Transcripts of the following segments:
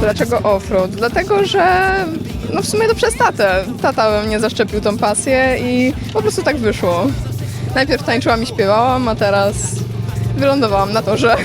Dlaczego offroad? Dlatego, że no w sumie to przez tatę. Tata mnie zaszczepił tą pasję i po prostu tak wyszło. Najpierw tańczyłam i śpiewałam, a teraz wylądowałam na torze.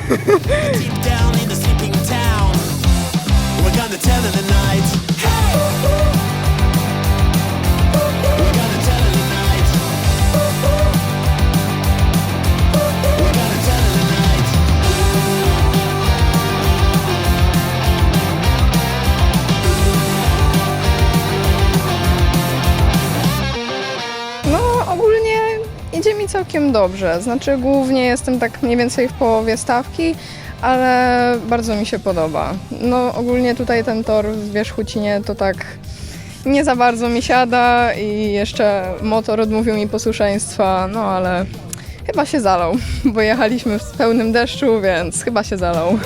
Ogólnie idzie mi całkiem dobrze. Znaczy głównie jestem tak mniej więcej w połowie stawki, ale bardzo mi się podoba. No ogólnie tutaj ten tor w Wierzchucinie to tak nie za bardzo mi siada i jeszcze motor odmówił mi posłuszeństwa, no ale chyba się zalał, bo jechaliśmy w pełnym deszczu, więc chyba się zalał.